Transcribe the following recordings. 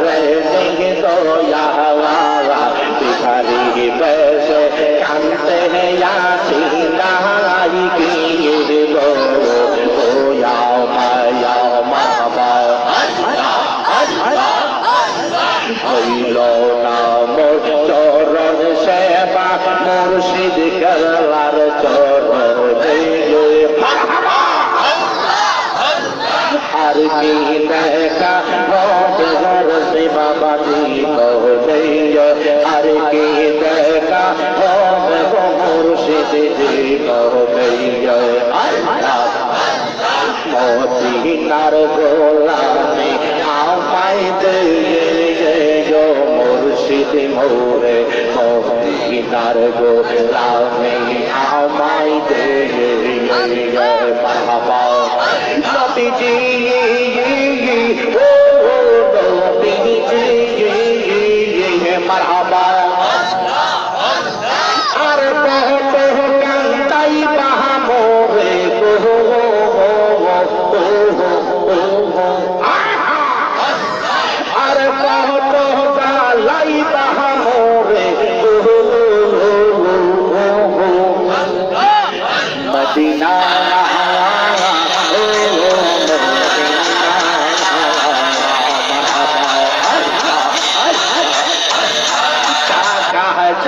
रे देंगे तो या মদিনার গোলামে আমায় দে মুর্শিদ মোরে। মদিনার গোলামে আমায় দে বাবা। নবীজি trabalha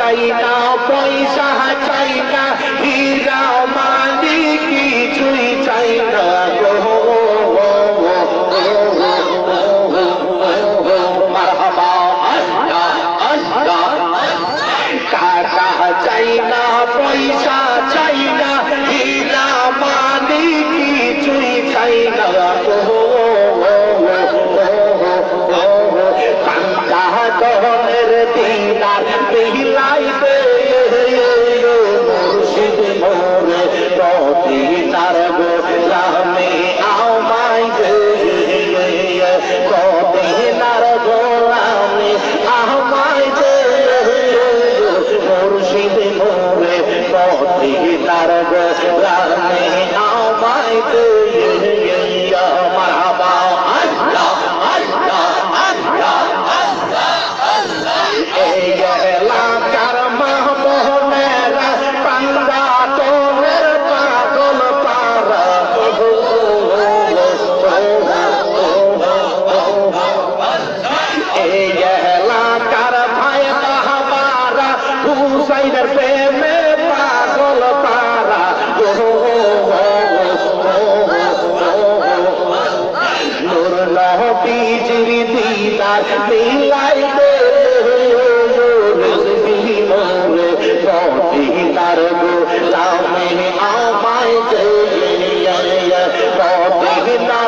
চাই না পয়সা চাই না হীরা মালি কিছুই চাই না চাই না পয়সা চাই দহনের দিনার বিলাই প্রেমে পাগল পারা নূর নবীজির দিদার মিলাই দে মোরে মদিনার গোলামে আমায় দে মদিনার